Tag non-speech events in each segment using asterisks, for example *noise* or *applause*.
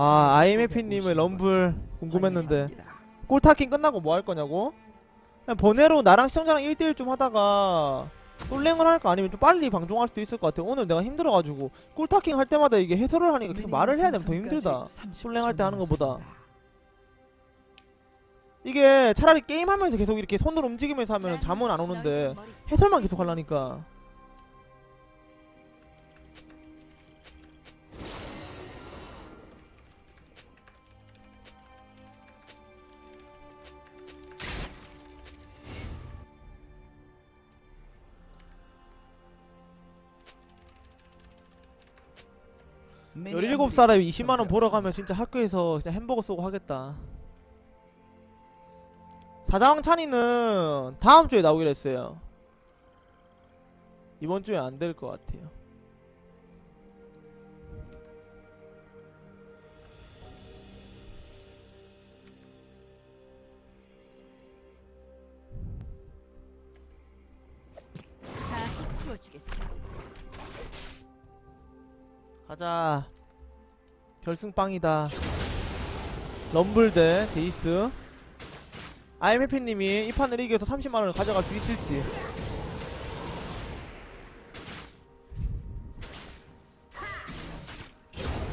아 IMF님의 럼블 궁금했는데 꼴타킹 끝나고 뭐 할 거냐고? 그냥 번외로 나랑 시청자랑 1대1 좀 하다가 솔랭을 할까? 아니면 좀 빨리 방송할 수도 있을 것 같아 오늘 내가 힘들어가지고 꼴타킹 할 때마다 이게 해설을 하니까 계속 말을 해야 되면 더 힘들다. 솔랭할 때 하는 것보다. 이게 차라리 게임하면서 계속 이렇게 손을 움직이면서 하면 잠은 안 오는데 해설만 계속 하려니까 17살에 20만원 벌어 가면 진짜 학교에서 그냥 햄버거 쏘고 하겠다. 사장 찬이는 다음 주에 나오기로 했어요. 이번 주에 안 될 것 같아요. 다 치워주겠어. 가자. 결승빵이다. 럼블 대 제이스. IMF님이 이 판을 이겨서 30만원을 가져갈 수 있을지.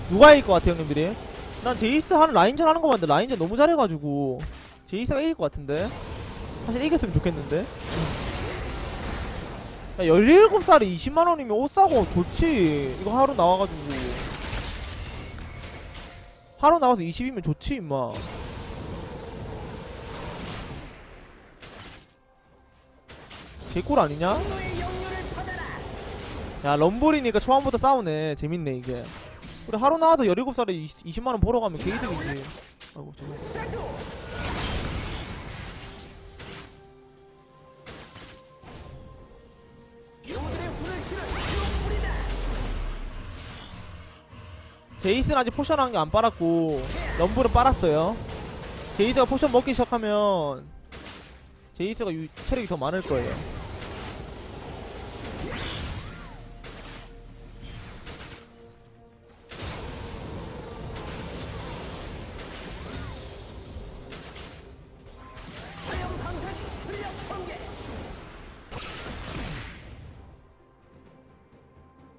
누가 이길 것 같아 형님들이? 난 제이스 하는 라인전 하는 거 봤는데 라인전 너무 잘해가지고 제이스가 이길 것 같은데? 사실 이겼으면 좋겠는데 야 17살에 20만원이면 옷 사고 좋지. 이거 하루 나와가지고. 하루 나와서 20이면 좋지 임마. 개꿀 아니냐? 야 럼블이니까 초반부터 싸우네. 재밌네 이게. 우리 하루 나와서 17살에 20, 20만원 벌어가면 개이득이지. 아이고 죄송 제이스는 아직 포션 한 개 안 빨았고 럼블은 빨았어요. 제이스가 포션 먹기 시작하면 제이스가 유, 체력이 더 많을 거예요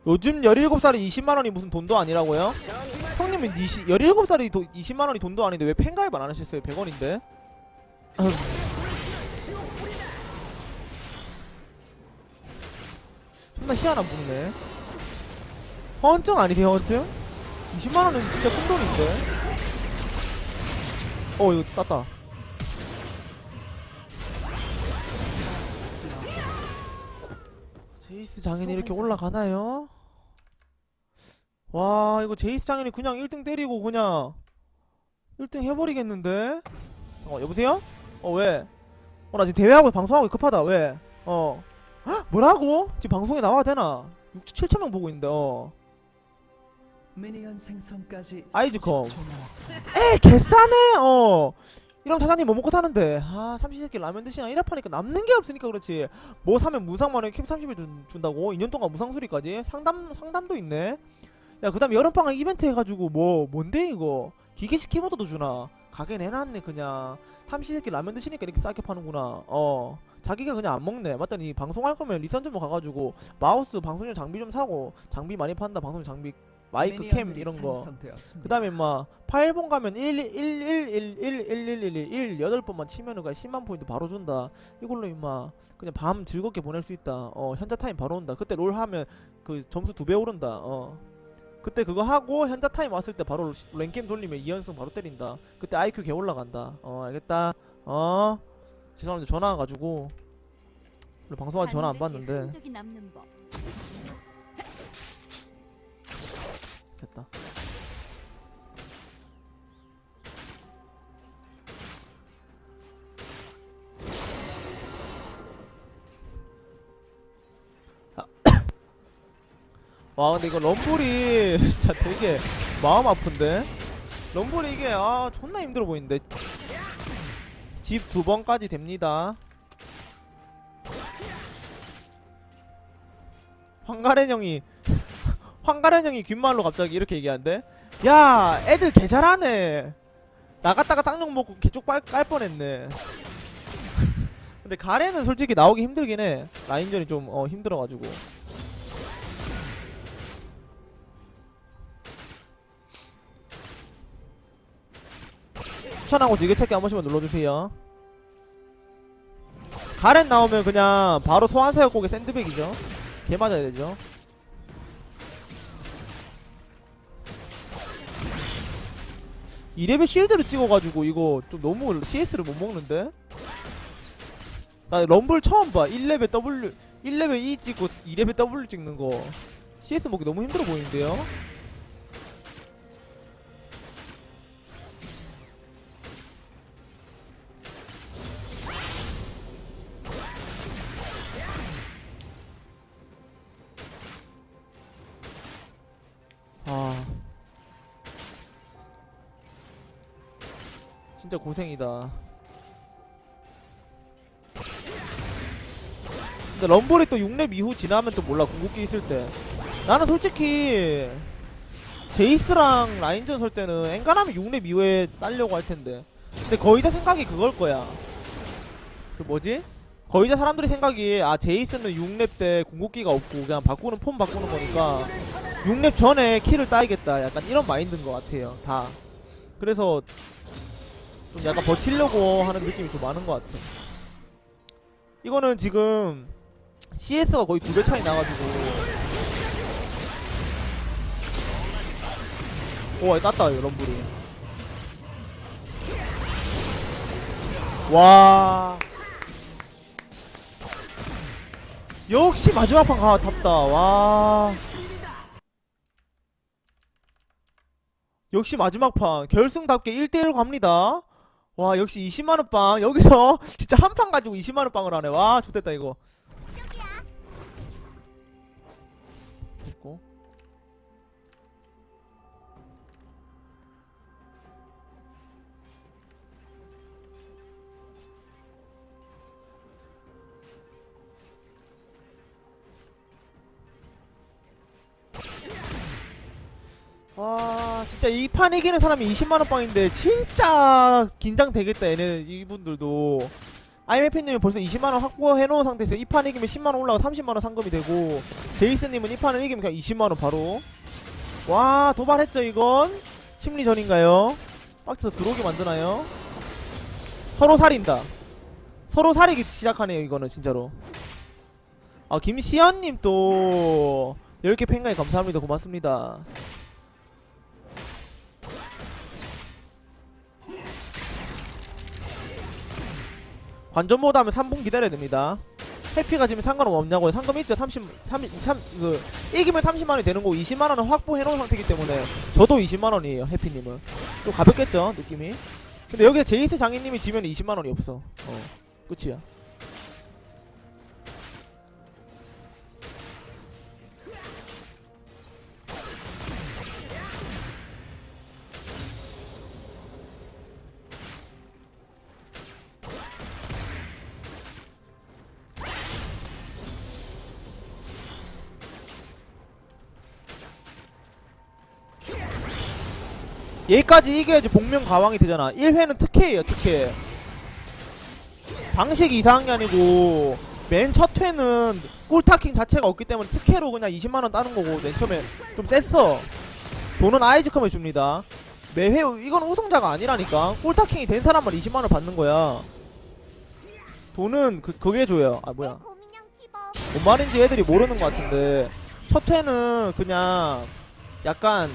요즘 17살이 20만원이 무슨 돈도 아니라고요? 형님은 20, 17살이 도, 20만원이 돈도 아닌데 왜 팬가입 안 하셨어요? 100원인데? *clears throat* 존나 희한한 분이네 허언증 아니세요 허언증? 20만원은 진짜 큰 돈인데 어 이거 땄다 제이스 장인이 이렇게 올라가나요? 와 이거 제이스 장인이 그냥 1등 때리고 그냥 1등 해버리겠는데? 잠깐 여보세요? 어 왜? 어 나 지금 대회하고 방송하고 급하다 왜? 어 헉, 뭐라고? 지금 방송에 나와야 되나? 6, 7천명 보고 있는데 어 미니언 생성까지 아이즈컴. 30초 남았습니다. 에 개싸네 어 이런 사장님 뭐 먹고 사는데 아 삼시세끼 라면 드시나 이래파니까 남는 게 없으니까 그렇지 뭐 사면 무상만원 캡 30일 준, 준다고 2년 동안 무상 수리까지 상담 상담도 있네 야 그다음 여름방학 이벤트 해가지고 뭐 뭔데 이거 기계식 키보드도 주나 가게 내놨네 그냥 삼시세끼 라면 드시니까 이렇게 싸게 파는구나 어 자기가 그냥 안 먹네 맞다니 방송할 거면 리선 좀 가가지고 마우스 방송용 장비 좀 사고 장비 많이 판다 방송 장비 마이크 캠 이런 거 생성되었습니다. 그 다음에 막 파일본 가면 1 1 1 1 1 1 1 1 1 1 8번만 치면은 그 10만 포인트 바로 준다 이걸로 임마 그냥 밤 즐겁게 보낼 수 있다 어 현자 타임 바로 온다 그때 롤 하면 그 점수 두 배 오른다 어 그때 그거 하고 현자 타임 왔을 때 바로 랭게임 돌리면 2연승 바로 때린다. 그때 IQ 개 올라간다. 어 알겠다. 어? 죄송합니다. 전화 와가지고. 원래 방송하지 전화 안 받는데. 됐다 와 근데 이거 럼블이 *laughs* 진짜 되게 마음 아픈데? 럼블이 이게 아 존나 힘들어 보이는데. 집 두 번까지 됩니다. 황가렌 형이 *laughs* 황가렌 형이 귓말로 갑자기 이렇게 얘기하는데? 야 애들 개 잘하네. 나갔다가 쌍욕 먹고 개쪽 깔, 깔 뻔했네. *laughs* 근데 가렌은 솔직히 나오기 힘들긴 해. 라인전이 좀 어, 힘들어가지고 추천하고 되게 찾기 한 번씩만 눌러주세요. 가렌 나오면 그냥 바로 소환사역 곡의 샌드백이죠. 개 맞아야 되죠. 이레벨 실드를 찍어가지고 이거 좀 너무 CS를 못 먹는데? 나 럼블 처음 봐. 1레벨 W 1레벨 E 찍고 2레벨 W 찍는 거. CS 먹기 너무 힘들어 보이는데요? 진짜 고생이다. 근데 럼블이 또 6렙 이후 지나면 또 몰라 궁극기 있을 때. 나는 솔직히 제이스랑 라인전 설 때는 엔간하면 6렙 이후에 따려고 할 텐데. 근데 거의 다 생각이 그걸 거야. 그 뭐지? 거의 다 사람들이 생각이 아 제이스는 6렙 때 궁극기가 없고 그냥 바꾸는 폼 바꾸는 거니까 6렙 전에 킬을 따야겠다. 약간 이런 마인드인 것 같아요. 다. 그래서 좀 약간 버틸려고 하는 느낌이 좀 많은 것 같아. 이거는 지금 CS가 거의 두 배 차이 나가지고. 오, 땄다, 이 럼블이. 와. 역시 마지막 판 가, 탔다. 와. 역시 마지막 판 결승답게 1대1로 갑니다. 와 역시 20만원 빵. 여기서 *laughs* 진짜 한 판 가지고 20만원 빵을 하네. 와 좋됐다 이거. 됐고 와 진짜 이 판 이기는 사람이 20만원 빵인데 진짜 긴장되겠다 얘네 이분들도. 아이메피님은 벌써 20만원 확보해놓은 상태에서 이 판 이기면 10만원 올라가 30만원 상금이 되고 제이스님은 이 판을 이기면 그냥 20만원 바로. 와 도발했죠 이건? 심리전인가요? 박스 들어오게 만드나요? 서로 살인다. 서로 살이기 시작하네요 이거는 진짜로. 아 김시연님 또 10개 팬가에 감사합니다. 고맙습니다 관전 모드 하면 3분 기다려야 됩니다. 해피가 지금 상관은 없냐고요? 상금 있죠? 30, 30, 3, 그, 이기면 30만원이 되는 거고 20만원은 확보해 놓은 상태이기 때문에 저도 20만원이에요, 해피님은. 좀 가볍겠죠? 느낌이? 근데 여기에 제이스 장인님이 지면 20만원이 없어. 어, 끝이야. 얘까지 이겨야지 복면 가왕이 되잖아. 1회는 특혜예요, 특혜. 방식이 이상한 게 아니고 맨 첫 회는 꿀타킹 자체가 없기 때문에 특혜로 그냥 20만원 따는 거고 맨 처음에 좀 셌어. 돈은 아이즈컴에 줍니다. 매회 이건 우승자가 아니라니까. 꿀타킹이 된 사람만 20만원 받는 거야. 돈은 그 그게 줘요. 아 뭐야? 뭔 말인지 애들이 모르는 것 같은데 첫 회는 그냥 약간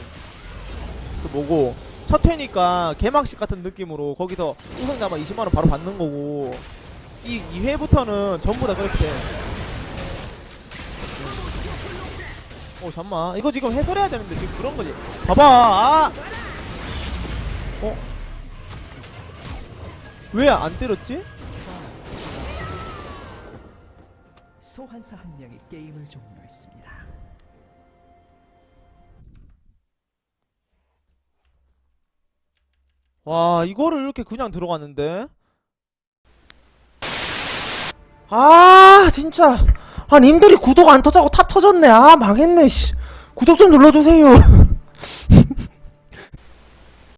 그 뭐고 첫 회니까 개막식 같은 느낌으로 거기서 우승자만 20만원 바로 받는 거고 이 2회부터는 전부 다 그렇게 돼. 어 잠만 이거 지금 해설해야 되는데 지금 그런 거지 봐봐 아 어? 왜 안 때렸지? 소환사 한 명이 게임을 종료했습니다. 와 이거를 이렇게 그냥 들어갔는데? 아 진짜. 아 님들이 구독 안 터자고 탑 터졌네. 아 망했네 씨. 구독 좀 눌러주세요 *laughs*